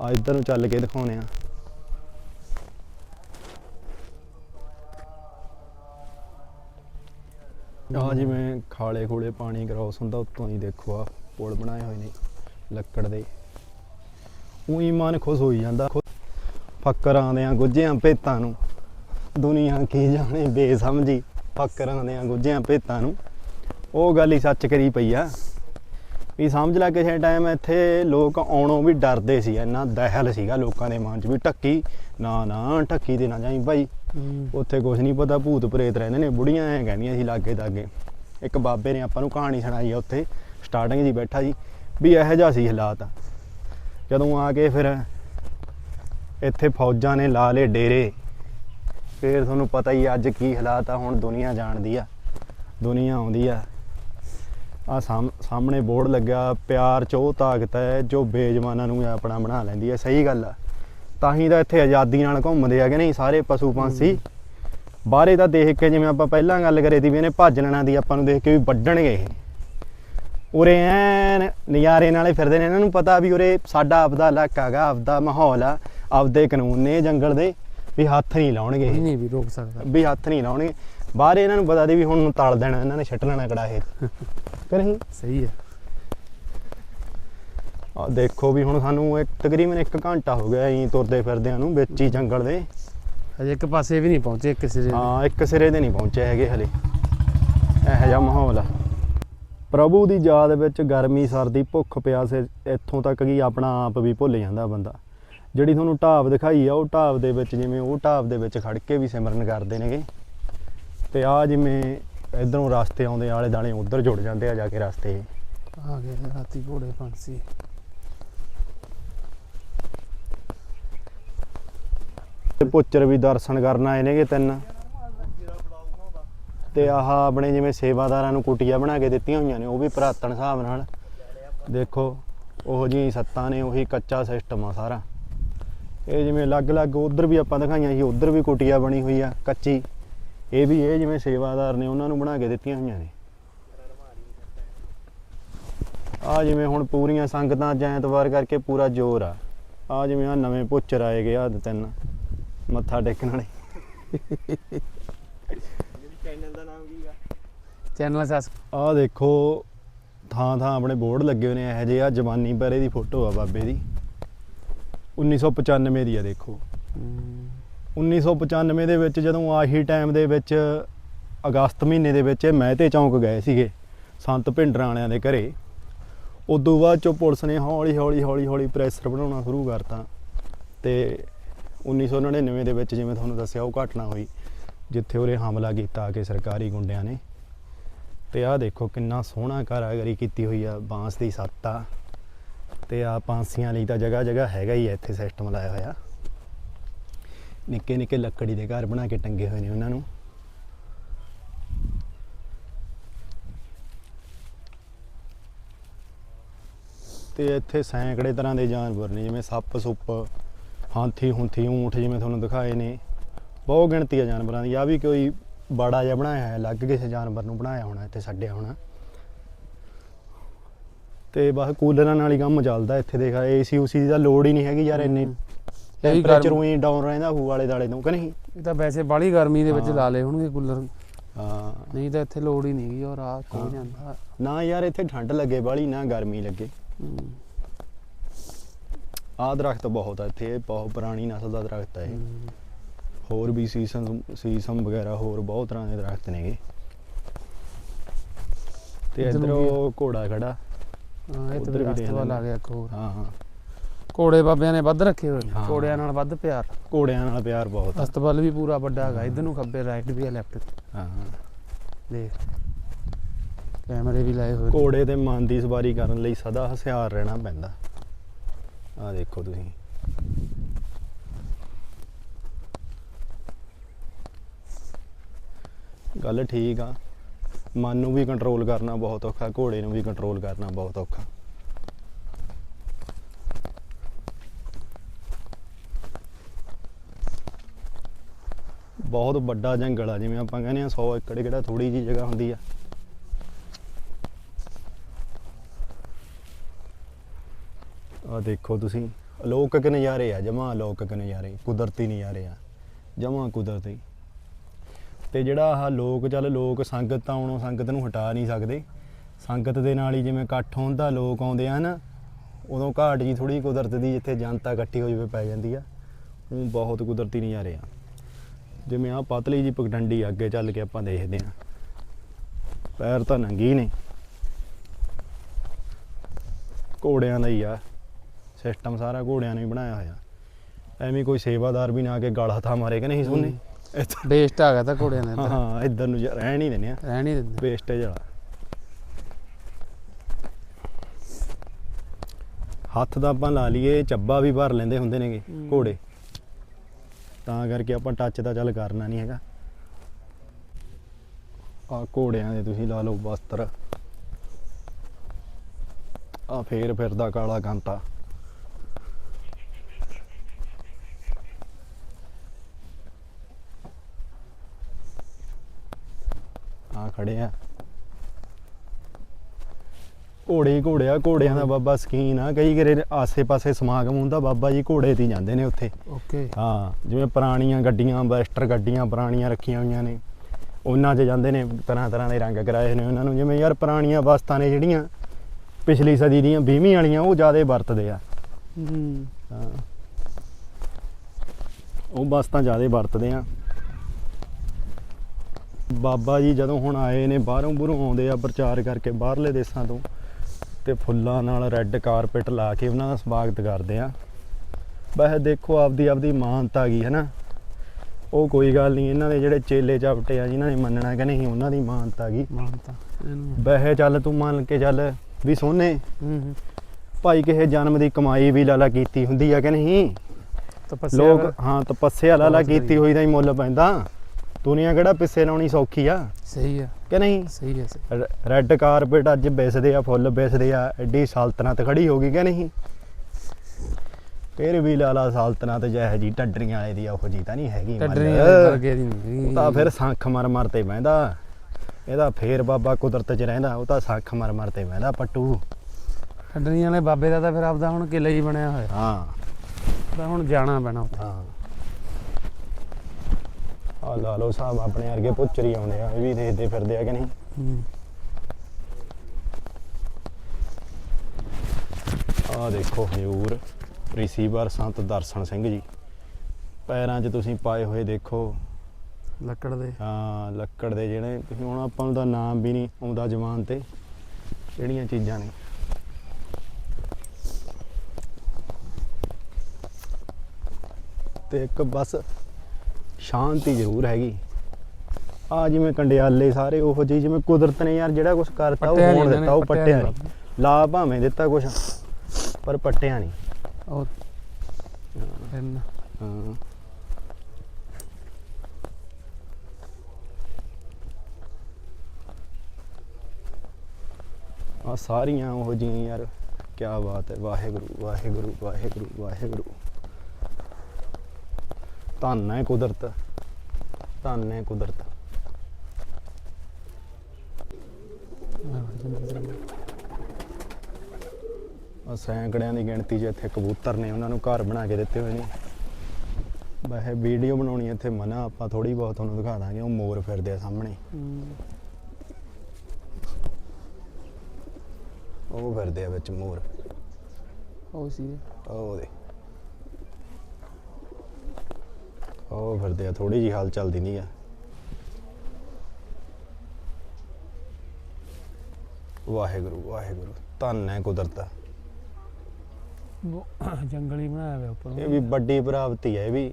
ਆ ਇੱਧਰ ਨੂੰ ਚੱਲ ਕੇ ਦਿਖਾਉਣੇ ਆ। ਆ ਜਿਵੇਂ ਖਾਲੇ ਖੂਲੇ ਪਾਣੀ ਕ੍ਰੋਸ ਹੁੰਦਾ, ਉੱਤੋਂ ਹੀ ਦੇਖੋ ਆ, ਪੁਲ ਬਣਾਏ ਹੋਏ ਨੇ ਲੱਕੜ ਦੇ। ਉਹੀ ਮਨ ਖੁਸ਼ ਹੋਈ ਜਾਂਦਾ ਫੱਕਰ ਫੱਕਰਾਂ ਦਿਆਂ ਗੁੱਜਿਆਂ ਭੇਤਾਂ ਨੂੰ। ਦੁਨੀਆ ਕੀ ਜਾਣੇ ਬੇਸਮਝੀ ਫੱਕਰਾਂ ਦਿਆਂ ਗੁੱਜਿਆਂ ਭੇਤਾਂ ਨੂੰ। ਉਹ ਗੱਲ ਹੀ ਸੱਚ ਕਰੀ ਪਈ ਆ ਵੀ ਸਮਝ ਲੈ ਕਿਸੇ ਟਾਈਮ ਇੱਥੇ ਲੋਕ ਆਉਣੋਂ ਵੀ ਡਰਦੇ ਸੀ ਇੰਨਾ ਦਹਿਲ ਸੀਗਾ ਲੋਕਾਂ ਦੇ ਮਨ 'ਚ ਵੀ ਟੱਕੀ ਨਾ ਨਾ ਟੱਕੀ ਤੇ ਨਾ ਜਾਈ ਭਾਈ। ਉੱਥੇ ਕੁਝ ਨਹੀਂ ਪਤਾ ਭੂਤ ਪ੍ਰੇਤ ਰਹਿੰਦੇ ਨੇ ਬੁੜੀਆਂ ਐ ਕਹਿੰਦੀਆਂ ਸੀ ਲਾਗੇ ਦਾਗੇ। ਇੱਕ ਬਾਬੇ ਨੇ ਆਪਾਂ ਨੂੰ ਕਹਾਣੀ ਸੁਣਾਈ ਆ ਉੱਥੇ ਸਟਾਰਟਿੰਗ ਜੀ ਬੈਠਾ ਸੀ ਵੀ ਇਹੋ ਜਿਹਾ ਸੀ ਹਾਲਾਤ। ਜਦੋਂ ਆ ਕੇ ਫਿਰ ਇੱਥੇ ਫੌਜਾਂ ਨੇ ਲਾ ਲਏ ਡੇਰੇ ਫਿਰ ਤੁਹਾਨੂੰ ਪਤਾ ਹੀ ਅੱਜ ਕੀ ਹਾਲਾਤ ਆ ਹੁਣ ਦੁਨੀਆ ਜਾਣਦੀ ਆ ਦੁਨੀਆ ਆਉਂਦੀ ਆ। ਆ ਸਾਹਮਣੇ ਬੋਰਡ ਲੱਗਿਆ ਪਿਆਰ ਚ ਉਹ ਤਾਕਤ ਹੈ ਜੋ ਬੇਜਮਾਨਾਂ ਨੂੰ ਆਪਣਾ ਬਣਾ ਲੈਂਦੀ ਹੈ। ਸਹੀ ਗੱਲ ਆ। ਤਾਂ ਹੀ ਤਾਂ ਇੱਥੇ ਆਜ਼ਾਦੀ ਨਾਲ ਘੁੰਮਦੇ ਆ ਕਿ ਨਹੀਂ ਸਾਰੇ ਪਸ਼ੂ ਪੰਛੀ। ਬਾਹਰੇ ਤਾਂ ਦੇਖ ਕੇ ਜਿਵੇਂ ਆਪਾਂ ਪਹਿਲਾਂ ਗੱਲ ਕਰੇ ਸੀ ਵੀ ਇਹਨੇ ਭੱਜ ਲੈਣਾ ਦੀ ਆਪਾਂ ਨੂੰ ਦੇਖ ਕੇ ਵੀ ਵੱਢਣਗੇ ਇਹ। ਉਰੇ ਐਨ ਨਜ਼ਾਰੇ ਨਾਲੇ ਫਿਰਦੇ ਨੇ। ਇਹਨਾਂ ਨੂੰ ਪਤਾ ਵੀ ਉਰੇ ਸਾਡਾ ਆਪਦਾ ਇਲਾਕਾ ਹੈਗਾ ਆਪਦਾ ਮਾਹੌਲ ਆ ਆਪਦੇ ਕਾਨੂੰਨ ਨੇ ਜੰਗਲ ਦੇ। ਵੀ ਹੱਥ ਨਹੀਂ ਲਾਉਣਗੇ ਇਹ। ਨਹੀਂ ਵੀ ਰੋਕ ਸਕਦਾ। ਵੀ ਹੱਥ ਨਹੀਂ ਲਾਉਣਗੇ। ਬਾਹਰ ਇਹਨਾਂ ਨੂੰ ਪਤਾ ਦੀ ਵੀ ਹੁਣ ਨੂੰ ਤਲ ਦੇਣਾ ਇਹਨਾਂ ਨੇ ਛੱਟ ਲੈਣਾ ਕੜਾਹੇ ਕਿ ਨਹੀਂ ਸਹੀ ਹੈ। ਆ ਦੇਖੋ ਵੀ ਹੁਣ ਸਾਨੂੰ ਇੱਕ ਤਕਰੀਬਨ 1 ਘੰਟਾ ਹੋ ਗਿਆ ਐਂ ਤੁਰਦੇ ਫਿਰਦਿਆਂ ਨੂੰ ਵਿੱਚ ਹੀ ਜੰਗਲ ਦੇ। ਹਜੇ ਇੱਕ ਪਾਸੇ ਵੀ ਨਹੀਂ ਪਹੁੰਚੇ ਕਿਸੇ ਦੇ। ਹਾਂ ਇੱਕ ਸਿਰੇ ਤੇ ਨਹੀਂ ਪਹੁੰਚੇ ਹੈਗੇ ਹਲੇ। ਇਹੋ ਜਿਹਾ ਮਾਹੌਲ ਆ। ਪ੍ਰਭੂ ਦੀ ਯਾਦ ਵਿੱਚ ਗਰਮੀ ਸਰਦੀ ਭੁੱਖ ਪਿਆਸ ਇੱਥੋਂ ਤੱਕ ਕਿ ਆਪਣਾ ਆਪ ਵੀ ਭੁੱਲ ਜਾਂਦਾ ਬੰਦਾ। ਜਿਹੜੀ ਤੁਹਾਨੂੰ ਢਾਬ ਦਿਖਾਈ ਆ ਉਹ ਢਾਬ ਦੇ ਵਿੱਚ ਜਿਵੇਂ ਉਹ ਢਾਬ ਦੇ ਵਿੱਚ ਖੜ ਕੇ ਵੀ ਸਿਮਰਨ ਕਰਦੇ ਨੇਗੇ। ਤੇ ਆ ਜਿਵੇਂ ਇਧਰੋਂ ਰਸਤੇ ਆਉਂਦੇ ਆਲੇ ਦਾਲੇ ਉਧਰ ਜੁੜ ਜਾਂਦੇ ਆ ਜਾ ਕੇ ਰਸਤੇ। ਆ ਗਏ ਰਾਤੀ ਘੋੜੇ ਪੰਛੀ। ਤੇ ਪੁੱਚਰ ਵੀ ਦਰਸ਼ਨ ਕਰਨ ਆਏ ਨੇਗੇ ਤਿੰਨ। ਤੇ ਆਹ ਆਪਣੇ ਜਿਵੇਂ ਸੇਵਾਦਾਰਾਂ ਨੂੰ ਕੁਟੀਆਂ ਬਣਾ ਕੇ ਦਿੱਤੀਆਂ ਹੋਈਆਂ ਨੇ ਉਹ ਵੀ ਪੁਰਾਤਨ ਹਿਸਾਬ ਨਾਲ। ਦੇਖੋ ਉਹੋ ਜਿਹੀ ਸੱਤਾਂ ਨੇ ਉਹੀ ਕੱਚਾ ਸਿਸਟਮ ਆ ਸਾਰਾ। ਇਹ ਜਿਵੇਂ ਅਲੱਗ-ਅਲੱਗ ਉਧਰ ਵੀ ਆਪਾਂ ਦਿਖਾਈਆਂ ਸੀ ਉਧਰ ਵੀ ਕੁਟੀਆਂ ਬਣੀ ਹੋਈ ਆ ਕੱਚੀ। ਇਹ ਵੀ ਇਹ ਜਿਵੇਂ ਸੇਵਾਦਾਰ ਨੇ ਉਹਨਾਂ ਨੂੰ ਬਣਾ ਕੇ ਦਿੱਤੀਆਂ ਹੋਈਆਂ ਨੇ। ਆ ਜਿਵੇਂ ਹੁਣ ਪੂਰੀਆਂ ਸੰਗਤਾਂ ਅੱਜ ਐਤਵਾਰ ਕਰਕੇ ਪੂਰਾ ਜ਼ੋਰ ਆ। ਆ ਜਿਵੇਂ ਆ ਨਵੇਂ ਪੁੱਚਰ ਆਏ ਗਏ ਆ ਤਿੰਨ ਮੱਥਾ ਟੇਕਣ ਵਾਲੇ। ਚੈਨਲ ਸਸ ਆ? ਦੇਖੋ ਥਾਂ ਥਾਂ ਆਪਣੇ ਬੋਰਡ ਲੱਗੇ ਹੋਏ ਨੇ ਇਹੋ ਜਿਹੇ ਆ ਜਵਾਨੀ ਪਹਿਰੇ ਦੀ ਫੋਟੋ ਆ ਬਾਬੇ ਦੀ। 1995 ਦੀ ਆ ਦੇਖੋ। 1995 ਦੇ ਵਿੱਚ ਜਦੋਂ ਆਹੀ ਟਾਈਮ ਦੇ ਵਿੱਚ ਅਗਸਤ ਮਹੀਨੇ ਦੇ ਵਿੱਚ ਇਹ ਮਹਿਤੇ ਚੌਂਕ ਗਏ ਸੀਗੇ ਸੰਤ ਭਿੰਡਰਾਂ ਵਾਲਿਆਂ ਦੇ ਘਰੇ, ਉਦੋਂ ਬਾਅਦ ਚੋਂ ਪੁਲਿਸ ਨੇ ਹੌਲੀ ਹੌਲੀ ਹੌਲੀ ਹੌਲੀ ਪ੍ਰੈਸ਼ਰ ਬਣਾਉਣਾ ਸ਼ੁਰੂ ਕਰਤਾ ਤੇ 1999 ਦੇ ਵਿੱਚ ਜਿਵੇਂ ਤੁਹਾਨੂੰ ਦੱਸਿਆ ਉਹ ਘਟਨਾ ਹੋਈ, ਜਿੱਥੇ ਉਹਨੇ ਹਮਲਾ ਕੀਤਾ ਆ ਕੇ ਸਰਕਾਰੀ ਗੁੰਡਿਆਂ ਨੇ। ਤੇ ਆਹ ਦੇਖੋ ਕਿੰਨਾ ਸੋਹਣਾ ਕਾਰਾਗਰੀ ਕੀਤੀ ਹੋਈ ਆ ਬਾਂਸ ਦੀ ਸੱਤ ਆ। ਤੇ ਆ ਪਾਂਸੀਆਂ ਲਈ ਤਾਂ ਜਗ੍ਹਾ ਜਗ੍ਹਾ ਹੈਗਾ ਹੀ ਆ ਇੱਥੇ ਸਿਸਟਮ ਲਾਇਆ ਹੋਇਆ। ਨਿੱਕੇ ਨਿੱਕੇ ਲੱਕੜੀ ਦੇ ਘਰ ਬਣਾ ਕੇ ਟੰਗੇ ਹੋਏ ਨੇ ਉਹਨਾਂ ਨੂੰ। ਤੇ ਇੱਥੇ ਸੈਂਕੜੇ ਤਰ੍ਹਾਂ ਦੇ ਜਾਨਵਰ ਨੇ, ਜਿਵੇਂ ਸੱਪ ਸੁੱਪ, ਹਾਥੀ ਹੁੰਥੀ, ਊਂਠ ਜਿਵੇਂ ਤੁਹਾਨੂੰ ਦਿਖਾਏ ਨੇ। ਬਹੁਤ ਗਿਣਤੀ ਆ ਜਾਨਵਰਾਂ ਦੀ। ਆ ਵੀ ਕੋਈ ਬਾੜਾ ਜਿਹਾ ਬਣਾਇਆ ਹੈ ਅਲੱਗ ਕਿਸੇ ਜਾਨਵਰ ਨੂੰ ਬਣਾਇਆ ਹੋਣਾ, ਇੱਥੇ ਛੱਡਿਆ ਹੋਣਾ। ਤੇ ਬਸ ਕੂਲਰਾਂ ਨਾਲ ਹੀ ਕੰਮ ਚੱਲਦਾ ਇੱਥੇ ਦੇਖ ਏਸੀ ਉਸੀ ਦੀ ਲੋੜ ਹੀ ਨਹੀਂ ਹੈਗੀ ਯਾਰ ਇੰਨੀ। ਟੈਂਪਰੇਚਰ ਉਹੀ ਡਾਊਨ ਰਹਿੰਦਾ ਹੂ ਵਾਲੇ ਦਾਲੇ ਤੋਂ ਕਿ ਨਹੀਂ? ਇਹ ਤਾਂ ਵੈਸੇ ਬਾਲੀ ਗਰਮੀ ਦੇ ਵਿੱਚ। ਲਾ ਲਏ ਹੋਣਗੇ ਕੂਲਰ। ਹਾਂ। ਨਹੀਂ ਤਾਂ ਇੱਥੇ ਲੋੜ ਹੀ ਨਹੀਂ ਗਈ ਔਰ ਆ ਹਾਂ। ਜਾਂਦਾ। ਨਾ ਯਾਰ ਇੱਥੇ ਠੰਡ ਲੱਗੇ ਬਾਲੀ ਨਾ ਗਰਮੀ ਲੱਗੇ। ਆਹ ਦਰਖਤ ਬਹੁਤ ਆ ਇੱਥੇ ਬਹੁਤ ਪੁਰਾਣੀ ਨਸਲ ਦਾ ਦਰਖਤ ਹੈ। ਹੋਰ ਵੀ ਸੀਸਮ ਸੀਸਮ ਵਗੈਰਾ ਹੋਰ ਬਹੁਤ ਤਰ੍ਹਾਂ ਦੇ ਦਰਖਤ ਨੇਗੇ। ਤੇ ਇੱਧਰ ਨੂੰ ਘੋੜਾ ਖੜਾ। ਹਾਂ ਇਹ ਉੱਧਰ ਤਾਂ ਵੀ ਵੀ ਦੇਖ ਰਸਤਵਾਲ ਆ ਲੈਂਦੇ। ਗਿਆ ਇੱਕ ਹੋਰ। ਹਾਂ ਹਾਂ। ਘੋੜੇ ਬਾਬਿਆਂ ਨੇ ਵੱਧ ਰੱਖੇ ਹੋਏ ਨੇ ਹਾਂ। ਘੋੜਿਆਂ ਨਾਲ ਵੱਧ ਪਿਆਰ। ਘੋੜਿਆਂ ਨਾਲ ਪਿਆਰ ਬਹੁਤ ਆ। ਵੀ ਪੂਰਾ ਵੱਡਾ ਹੈਗਾ ਇਧਰ ਨੂੰ ਖੱਬੇ ਰਾਈਟ ਵੀ ਹੈ ਲੈਫਟ ਹਾਂ ਹਾਂ। ਦੇਖ ਕੈਮਰੇ ਵੀ ਲਾਏ ਹੋਏ ਨੇ। ਘੋੜੇ ਤੇ ਮਨ ਦੀ ਸਵਾਰੀ ਕਰਨ ਲਈ ਸਦਾ ਹਥਿਆਰ ਰਹਿਣਾ ਪੈਂਦਾ। ਆ ਦੇਖੋ ਤੁਸੀਂ। ਗੱਲ ਠੀਕ ਆ। ਮਨ ਨੂੰ ਵੀ ਕੰਟਰੋਲ ਕਰਨਾ ਬਹੁਤ ਔਖਾ, ਘੋੜੇ ਨੂੰ ਵੀ ਕੰਟਰੋਲ ਕਰਨਾ ਬਹੁਤ ਔਖਾ। ਬਹੁਤ ਵੱਡਾ ਜੰਗਲ ਆ, ਜਿਵੇਂ ਆਪਾਂ ਕਹਿੰਦੇ ਆ 100 ਏਕੜ ਕਿਹੜਾ ਥੋੜੀ ਜੀ ਜਗ੍ਹਾ ਹੁੰਦੀ ਆ। ਆ ਦੇਖੋ ਤੁਸੀਂ, ਅਲੌਕਿਕ ਨਜ਼ਾਰੇ ਆ, ਜਮਾ ਅਲੌਕਿਕ ਨਜ਼ਾਰੇ, ਕੁਦਰਤੀ ਨਜ਼ਾਰੇ ਆ, ਜਮਾ ਕੁਦਰਤੀ। ਤੇ ਜਿਹੜਾ ਆਹ ਲੋਕ, ਚੱਲ ਲੋਕ ਸੰਗਤ ਤਾਂ ਆਉਣੋਂ ਸੰਗਤ ਨੂੰ ਹਟਾ ਨਹੀਂ ਸਕਦੇ। ਸੰਗਤ ਦੇ ਨਾਲ ਹੀ ਜਿਵੇਂ ਇਕੱਠ ਹੁੰਦਾ ਲੋਕ ਆਉਂਦੇ ਆ ਨਾ ਉਦੋਂ ਘਾਟ ਜੀ ਥੋੜੀ ਕੁਦਰਤ ਦੀ ਜਿੱਥੇ ਜਨਤਾ ਇਕੱਠੀ ਹੋ ਜਾਵੇ ਪੈ ਜਾਂਦੀ ਆ। ਉਹ ਬਹੁਤ ਕੁਦਰਤੀ ਨਜ਼ਾਰੇ ਆ। ਜਿਵੇਂ ਆ ਪਤਲੀ ਜੀ ਪਗਡੰਡੀ ਅੱਗੇ ਚੱਲ ਕੇ ਆਪਾਂ ਦੇਖਦੇ ਆ। ਪੈਰ ਤਾਂ ਨੰਗੀ ਨੇ। ਘੋੜਿਆਂ ਦਾ ਹੀ ਆ। ਸਿਸਟਮ ਸਾਰਾ ਘੋੜਿਆਂ ਨੇ ਹੀ ਬਣਾਇਆ ਹੋਇਆ। ਐਵੇਂ ਕੋਈ ਸੇਵਾਦਾਰ ਵੀ ਨਾ ਆ ਕੇ ਗਲ ਹੱਥਾ ਮਾਰੇ ਕਿ ਨਹੀਂ ਸੋਨੇ? ਬੇਸਟ ਆ ਗਿਆ ਤਾਂ ਘੋੜਿਆਂ ਦੇ ਹਾਂ ਇੱਧਰ ਹਾਂ ਇੱਧਰ ਨੂੰ ਜ- ਰਹਿਣ ਹੀ ਦਿੰਦੇ ਆ। ਰਹਿ ਨਹੀਂ ਦਿੰਦੇ ਵੇਸਟੇਜ ਵਾਲਾ ਹੱਥ ਦਾ ਆਪਾਂ ਲਾ ਲਈਏ ਚੱਬਾ ਵੀ ਭਰ ਲੈਂਦੇ ਹੁੰਦੇ ਨੇਗੇ ਹੂੰ। ਘੋੜੇ। ਤਾਂ ਕਰਕੇ ਆਪਾਂ ਟੱਚ ਤਾਂ ਚੱਲ ਕਰਨਾ ਨਹੀਂ ਹੈਗਾ। ਆ ਘੋੜਿਆਂ ਦੇ ਤੁਸੀਂ ਲਾ ਲਓ ਵਸਤਰ। ਆ ਫੇਰ ਫਿਰਦਾ ਕਾਲਾ ਕਾਂਤਾ। ਆ ਖੜੇ ਆ। ਘੋੜੇ ਘੋੜੇ ਆ ਘੋੜਿਆਂ ਦਾ ਬਾਬਾ ਸਕੀਨ ਆ। ਕਈ ਗਰੇ ਆਸੇ-ਪਾਸੇ ਸਮਾਗਮ ਹੁੰਦਾ ਬਾਬਾ ਜੀ ਘੋੜੇ ਤੇ ਜਾਂਦੇ ਨੇ ਉੱਥੇ। ਓਕੇ। ਹਾਂ ਜਿਵੇਂ ਪੁਰਾਣੀਆਂ ਗੱਡੀਆਂ ਬੈਸਟਰ ਗੱਡੀਆਂ ਪੁਰਾਣੀਆਂ ਰੱਖੀਆਂ ਹੋਈਆਂ ਨੇ। ਉਹਨਾਂ 'ਚ ਜਾਂਦੇ ਨੇ ਤਰ੍ਹਾਂ ਤਰ੍ਹਾਂ ਦੇ ਰੰਗ ਕਰਾਏ ਨੇ ਉਹਨਾਂ ਨੂੰ। ਜਿਵੇਂ ਯਾਰ ਪੁਰਾਣੀਆਂ ਵਸਤਾਂ ਨੇ ਜਿਹੜੀਆਂ ਪਿਛਲੀ ਸਦੀ ਦੀਆਂ 20ਵੀਂ ਵਾਲੀਆਂ ਉਹ ਜ਼ਿਆਦਾ ਵਰਤਦੇ ਆ। ਹੂੰ। ਹਾਂ। ਉਹ ਵਸਤਾਂ ਜ਼ਿਆਦਾ ਵਰਤਦੇ ਆ। ਬਾਬਾ ਜੀ ਜਦੋਂ ਹੁਣ ਆਏ ਨੇ ਬਾਹਰੋਂ ਬੁਰੋਂ ਆਉਂਦੇ ਆ ਪ੍ਰਚਾਰ ਕਰਕੇ ਬਾਹਰਲੇ ਦੇਸ਼ਾਂ ਤੋਂ ਤੇ ਫੁੱਲਾਂ ਨਾਲ ਰੈੱਡ ਕਾਰਪੇਟ ਲਾ ਕੇ ਉਹਨਾਂ ਦਾ ਸਵਾਗਤ ਕਰਦੇ ਆ। ਵੈਸੇ ਦੇਖੋ ਆਪਦੀ ਆਪਦੀ ਮਾਨਤਾ ਗਈ ਹੈ ਨਾ ਉਹ ਕੋਈ ਗੱਲ ਨਹੀਂ ਇਹਨਾਂ ਦੇ ਜਿਹੜੇ ਚੇਲੇ ਚਾਪਟੇ ਆ ਜਿਨ੍ਹਾਂ ਨੇ ਮੰਨਣਾ ਕਿ ਨਹੀਂ ਉਹਨਾਂ ਦੀ ਮਾਨਤਾ ਗਈ ਮਾਨਤਾ ਵੈਸੇ ਚੱਲ ਤੂੰ ਮੰਨ ਕੇ ਚੱਲ ਵੀ ਸੋਨੇ ਭਾਈ ਕਿਸੇ ਜਨਮ ਦੀ ਕਮਾਈ ਵੀ ਲਾਲਾ ਕੀਤੀ ਹੁੰਦੀ ਆ ਕਿ ਨਹੀਂ? ਤਪੱਸਿਆ ਲੋਕ ਹਾਂ ਤਪੱਸਿਆ ਲਾਲਾ ਕੀਤੀ। ਹੋਈ ਦਾ ਹੀ ਮੁੱਲ ਪੈਂਦਾ। ਦੁਨੀਆ ਕਿਹੜਾ ਪਿੱਛੇ ਲਾਉਣੀ ਸੌਖੀ ਆ? ਸਹੀ ਆ। ਕਿ ਨਹੀਂ? ਸਹੀ ਆ ਸਹੀ ਰੈੱਡ ਕਾਰਪੇਟ ਅੱਜ ਵਿਸਦੇ ਆ ਫੁੱਲ ਵਿਸਦੇ ਆ ਐਡੀ ਸਲਤਨਤ ਖੜੀ ਹੋ ਗਈ ਕਿ ਨਹੀਂ? ਫਿਰ ਵੀ ਲਾਲਾ ਸਲਤਨਤ ਜਿਹੇ ਜੀ ਟੱਡਰੀਆਂ ਵਾਲੇ ਦੀ ਉਹੋ ਜੀ ਤਾਂ ਨਹੀਂ ਹੈਗੀ। ਟੱਡਰੀਆਂ ਵਰਗੇ ਦੀ ਨਹੀਂ ਉਹ ਤਾਂ ਫਿਰ ਸੰਖ ਮਰ ਮਰ ਤੇ ਬਹਿੰਦਾ ਇਹਦਾ ਫੇਰ ਬਾਬਾ ਕੁਦਰਤ 'ਚ ਰਹਿੰਦਾ ਉਹ ਤਾਂ ਸੰਖ ਮਰ ਮਰ ਤੇ ਬਹਿੰਦਾ ਪੱਟੂ। ਟੱਡਰੀਆਂ ਵਾਲੇ ਬਾਬੇ ਦਾ ਤਾਂ ਫਿਰ ਆਪਦਾ ਹੁਣ ਕਿਲਾ ਹੀ ਬਣਿਆ ਹੋਇਆ। ਹਾਂ। ਤਾਂ ਹੁਣ ਜਾਣਾ ਪੈਣਾ ਉੱਥੇ। ਹਾਂ। ਆ ਲਾਲੋ ਸਾਹਿਬ ਆਪਣੇ ਵਰਗੇ ਪੁੱਚਰੀ ਆਉਂਦੇ ਆ ਇਹ ਵੀ ਦੇਖਦੇ ਫਿਰਦੇ ਆ ਕਿ ਨਹੀਂ। ਆ ਦੇਖੋ ਹਜੂਰ ਰਿਸੀਵਰ ਸੰਤ ਦਰਸ਼ਨ ਸਿੰਘ ਜੀ। ਪੈਰਾਂ 'ਚ ਤੁਸੀਂ ਪਾਏ ਹੋਏ ਦੇਖੋ। ਲੱਕੜ ਦੇ। ਹਾਂ ਲੱਕੜ ਦੇ ਜਿਹੜੇ ਤੁਸੀਂ ਹੁਣ ਆਪਾਂ ਨੂੰ ਤਾਂ ਨਾਮ ਵੀ ਨਹੀਂ ਆਉਂਦਾ ਜ਼ਬਾਨ ਤੇ ਕਿਹੜੀਆਂ ਚੀਜ਼ਾਂ ਨੇ। ਤੇ ਇੱਕ ਬਸ ਸ਼ਾਂਤੀ ਜ਼ਰੂਰ ਹੈਗੀ। ਆ ਜਿਵੇਂ ਕੰਡਿਆਲੇ ਸਾਰੇ ਉਹੋ ਜਿਹੀ ਜਿਵੇਂ ਕੁਦਰਤ ਨੇ ਯਾਰ ਜਿਹੜਾ ਕੁਝ ਕਰਤਾ ਉਹ ਪੱਟਿਆ ਹੋਣ ਦਿੱਤਾ ਉਹ ਪੱਟਿਆ ਨਹੀਂ। ਲਾ ਭਾਵੇਂ ਦਿੱਤਾ ਕੁਝ ਪਰ ਪੱਟਿਆ ਨਹੀਂ। ਉਹ ਹਾਂ। ਆ ਸਾਰੀਆਂ ਉਹ ਜਿਹੀਆਂ ਯਾਰ ਕੀ ਬਾਤ ਹੈ। ਵਾਹਿਗੁਰੂ ਵਾਹਿਗੁਰੂ ਵਾਹਿਗੁਰੂ ਵਾਹਿਗੁਰੂ। ਧੰਨ ਹੈ ਕੁਦਰਤ। ਧੰਨ ਹੈ ਕੁਦਰਤ। ਆ ਸੈਂਕੜਿਆਂ ਦੀ ਗਿਣਤੀ 'ਚ ਇੱਥੇ ਕਬੂਤਰ ਨੇ ਉਹਨਾਂ ਨੂੰ ਘਰ ਬਣਾ ਕੇ ਦਿੱਤੇ ਹੋਏ ਨੇ। ਵੈਸੇ ਵੀਡੀਓ ਬਣਾਉਣੀ ਇੱਥੇ ਮਨਾ ਆਪਾਂ ਥੋੜੀ ਬਹੁਤ ਤੁਹਾਨੂੰ ਦਿਖਾ ਦਾਂਗੇ ਉਹ ਮੋਰ ਫਿਰਦੇ ਆ ਸਾਹਮਣੇ। ਉਹ ਫਿਰਦੇ ਆ ਵਿੱਚ ਮੋਰ। ਉਹ ਸੀ। ਉਹ ਦੇ। ਉਹ ਫਿਰਦੇ ਆ ਥੋੜੀ ਜੀ ਹਾਲ ਚੱਲਦੀ ਨਹੀਂ ਆ। ਵਾਹਿਗੁਰੂ ਵਾਹਿਗੁਰੂ ਧੰਨ ਹੈ ਕੁਦਰਤ। ਉਹ ਜੰਗਲੀ ਬਣਾਇਆ ਹੋਇਆ ਉੱਪਰ। ਇਹ ਵੀ ਵੱਡੀ ਪ੍ਰਾਪਤੀ ਹੈ ਇਹ ਵੀ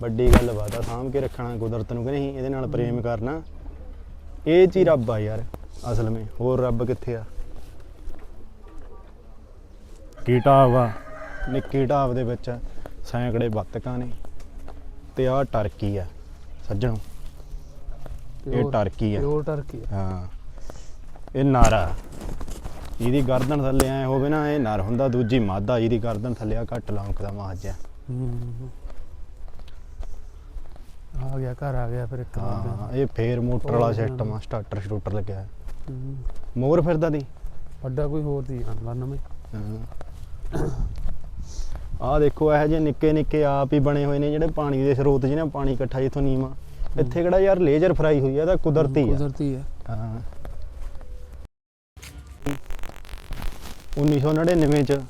ਵੱਡੀ ਗੱਲ ਬਾਤ ਆ ਸਾਂਭ ਕੇ ਰੱਖਣਾ ਕੁਦਰਤ ਨੂੰ ਕਿ ਨਹੀਂ ਇਹਦੇ ਨਾਲ ਪ੍ਰੇਮ ਕਰਨਾ। ਇਹ ਚ ਹੀ ਰੱਬ ਆ ਯਾਰ ਅਸਲ ਵਿੱਚ। ਹੋਰ ਰੱਬ ਕਿੱਥੇ ਆ? ਕੀ ਢਾਬ ਆ? ਨਿੱਕੀ ਢਾਬ ਦੇ ਵਿੱਚ ਸੈਂਕੜੇ ਬੱਤਕਾਂ ਨੇ। ਤੇ ਆਹ ਟਰਕੀ ਆ ਸੱਜਣੋ। ਇਹ ਟਰਕੀ ਆ। ਪਿਓਰ ਟਰਕੀ ਆ। ਹਾਂ ਇਹ ਨਾਰਾ। ਇਹਦੀ ਗਰਦਨ ਥੱਲੇ ਐ ਹੋਵੇ ਨਾ ਇਹ ਨਰ ਹੁੰਦਾ ਦੂਜੀ ਮਾਦਾ ਇਹਦੀ ਗਰਦਨ ਥੱਲੇ ਆ ਘੱਟ ਲੌਂਕਦਾ ਮਾਜ ਆ ਆ ਗਿਆ ਘਰ ਆ ਗਿਆ ਫਿਰ ਇੱਕ ਹਾਂ ਇਹ ਫੇਰ ਮੋਟਰ ਵਾਲਾ ਸਿਸਟਮ ਆ ਸਟਾਰਟਰ ਸ਼ੂਟਰ ਲੱਗਿਆ। ਮੋਰ ਫਿਰਦਾ ਦੀ? ਵੱਡਾ ਕੋਈ ਹੋਰ ਦੀ ਜਾਨਵਰ ਨਵੇਂ ਆਹ ਦੇਖੋ ਇਹੋ ਜਿਹੇ ਨਿੱਕੇ ਨਿੱਕੇ ਆਪ ਹੀ ਬਣੇ ਹੋਏ ਨੇ ਜਿਹੜੇ ਪਾਣੀ ਦੇ ਸਰੋਤ ਜਿਹਨਾਂ ਪਾਣੀ ਇਕੱਠਾ ਜਿੱਥੋਂ ਨੀਵਾਂ। ਇੱਥੇ ਕਿਹੜਾ ਯਾਰ ਲੇਜ਼ਰ ਫਰਾਈ ਹੋਈ ਆ ਤਾਂ ਕੁਦਰਤੀ ਆ। ਕੁਦਰਤੀ ਆ। ਹਾਂ। 1999 ਚ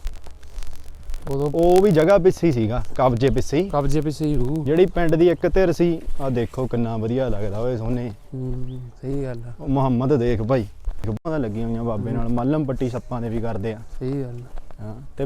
ਉਦੋਂ ਉਹ ਵੀ ਜਗ੍ਹਾ ਪਿੱਛੇ ਸੀਗਾ ਕਬਜੇ ਪਿੱਛੇ ਹੀ। ਕਬਜੇ ਪਿੱਛੇ ਹੀ ਰੂ ਜਿਹੜੀ ਪਿੰਡ ਦੀ ਇੱਕ ਧਿਰ ਸੀ ਆ ਦੇਖੋ ਕਿੰਨਾ ਵਧੀਆ ਲੱਗਦਾ ਓਏ ਸੋਨੇ ਹੂੰ ਸਹੀ ਗੱਲ ਆ। ਉਹ ਮੁਹੰਮਦ ਦੇਖ ਭਾਈ। ਗੱਬਾਂ ਲੱਗੀਆਂ ਹੋਈਆਂ ਬਾਬੇ ਨਾਲ ਮੱਲਮ ਪੱਟੀ ਸੱਪਾਂ ਦੇ ਵੀ ਕਰਦੇ ਆ। ਸਹੀ ਗੱਲ ਆ। ਹਾਂ ਤੇ